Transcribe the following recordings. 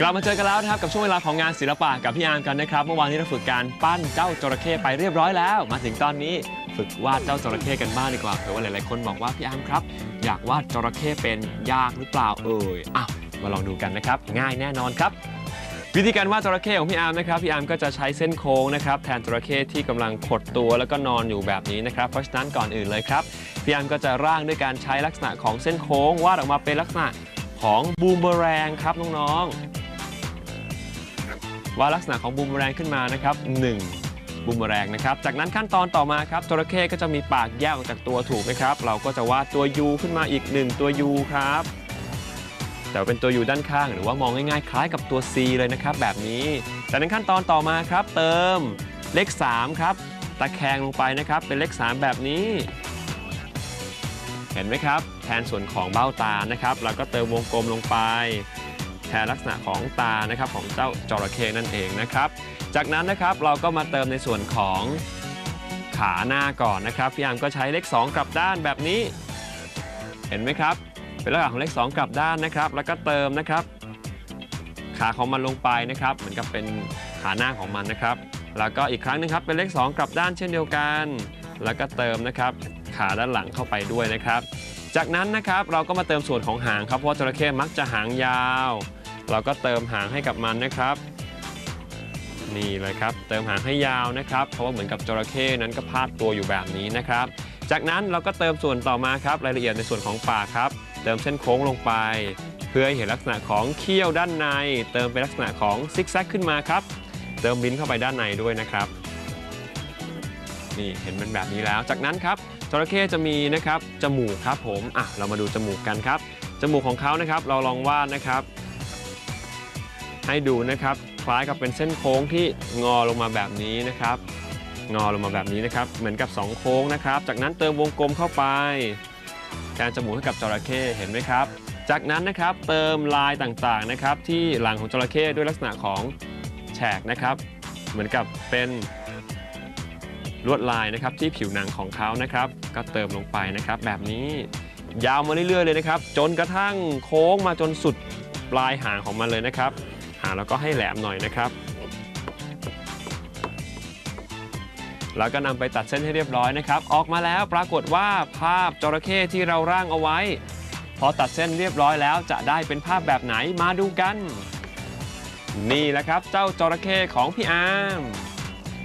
กลับมาเจอกันแล้วนะครับกับช่วงเวลาของงานศิลปะกับพี่อาร์มกันนะครับ เมื่อวานนี้เราฝึกการปั้นเจ้าจระเข้ไปเรียบร้อยแล้ว มาถึงตอนนี้ฝึกวาดเจ้าจระเข้กันบ้างดีกว่าเผื่อว่าหลายๆคนบอกว่าพี่อาร์มครับ อยากวาดจระเข้เป็นยากหรือเปล่าเอ่ยอะมาลองดูกันนะครับ ง่ายแน่นอนครับ วิธีการวาดจระเข้ของพี่อาร์มนะครับพี่อาร์มก็จะใช้เส้นโค้งนะครับแทนจระเข้ที่กำลังขดตัวแล้วก็นอนอยู่แบบนี้นะครับเพราะฉะนั้นก่อนอื่นเลยครับพี่อาร์มก็จะร่างด้วยการใช้ลักษณะของเส้นโค้งวาดออกมาเป็นลักษณะของบูมเบอแรงครับน้องๆ วาลักษณะของบูมเบอแรงขึ้นมานะครับ1บูมเบอแรงนะครับ จากนั้นขั้นตอนต่อมาครับจระเข้ก็จะมีปากแยกออกจากตัวถูกไหมครับ เราก็จะวาดตัว U ขึ้นมาอีก 1 ตัว U ครับ แต่เป็นตัว U ด้านข้าง หรือว่ามองง่ายๆ คล้ายกับตัว C เลยนะครับ แบบนี้ จากนั้นขั้นตอนต่อมาครับ เติมเลข3ครับตะแคงลงไปนะครับ เป็นเลข 3 แบบนี้ เห็นไหมครับ แทนส่วนของเบ้าตานะครับแล้วก็เติมวงกลมลงไป แทนลักษณะของตานะครับของเจ้าจระเข้นั่นเองนะครับ จากนั้นนะครับเราก็มาเติมในส่วนของขาหน้าก่อนนะครับพี่อาร์มก็ใช้เลข 2 กลับด้านแบบนี้ เห็นไหมครับ เป็นลักษณะของเลข 2 กลับด้านนะครับ แล้วก็เติมนะครับ ขาของมันลงไปนะครับ เหมือนกับเป็นขาหน้าของมันนะครับ แล้วก็อีกครั้งหนึงครับเป็นเลข 2 กลับด้านเช่นเดียวกัน แล้วก็เติมนะครับ ขาด้านหลังเข้าไปด้วยนะครับ จากนั้นนะครับเราก็มาเติมส่วนของหางครับเพราะจระเข้มักจะหางยาว เราก็เติมหางให้กับมันนะครับ นี่เลยครับ เติมหางให้ยาวนะครับ เพราะว่าเหมือนกับจระเข้นั้นก็พาดตัวอยู่แบบนี้นะครับ จากนั้นเราก็เติมส่วนต่อมาครับ รายละเอียดในส่วนของปากครับ เติมเส้นโค้งลงไป เพื่อให้เห็นลักษณะของเขี้ยวด้านใน เติมเป็นลักษณะของซิกแซกขึ้นมาครับ เติมลิ้นเข้าไปด้านในด้วยนะครับนี่เห็นมันแบบนี้แล้ว จากนั้นครับจระเข้จะมีนะครับจมูกครับผมอะเรามาดูจมูกกันครับ จมูกของเขานะครับเราลองวาดนะครับ ให้ดูนะครับ คล้ายกับเป็นเส้นโค้งที่งอลงมาแบบนี้นะครับ งอลงมาแบบนี้นะครับ เหมือนกับ 2 โค้งนะครับ จากนั้นเติมวงกลมเข้าไป การจมูกให้กับจระเข้เห็นไหมครับ จากนั้นนะครับเติมลายต่างๆนะครับที่หลังของจระเข้ด้วยลักษณะของแฉกนะครับ เหมือนกับเป็นลวดลายนะครับที่ผิวหนังของเขานะครับ ก็เติมลงไปนะครับแบบนี้ยาวมาเรื่อยๆเลยนะครับ จนกระทั่งโค้งมาจนสุดปลายหางของมันเลยนะครับ่าแล้วก็ให้แหลมหน่อยนะครับ แล้วก็นำไปตัดเส้นให้เรียบร้อยนะครับ ออกมาแล้วปรากฏว่าภาพจระเข้ที่เราร่างเอาไว้ พอตัดเส้นเรียบร้อยแล้วจะได้เป็นภาพแบบไหนมาดูกัน นี่แหละครับเจ้าจระเข้ของพี่อาร์ม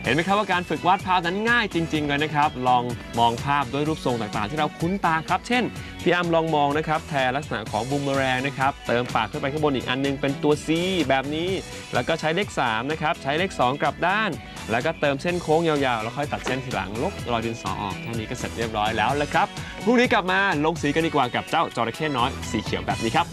เห็นไหมครับว่าการฝึกวาดภาพนั้นง่ายจริง ๆ เลยนะครับ ลองมองภาพด้วยรูปทรงต่างๆ ที่เราคุ้นตาครับ เช่น พี่อาร์มลองมองนะครับแทนลักษณะของบูมเมอแรงนะครับ เติมปากขึ้นไปข้างบนอีกอันนึงเป็นตัว C แบบนี้ แล้วก็ใช้เลข3นะครับ ใช้เลข 2 กลับด้าน แล้วก็เติมเส้นโค้งยาวๆ แล้วค่อยตัดเส้นทีหลังลบรอยดินสอออกแค่นี้ก็เสร็จเรียบร้อยแล้วละครับพรุ่งนี้กลับมาลงสีกันดีกว่ากับเจ้าจระเข้น้อยสีเขียวแบบนี้ครับ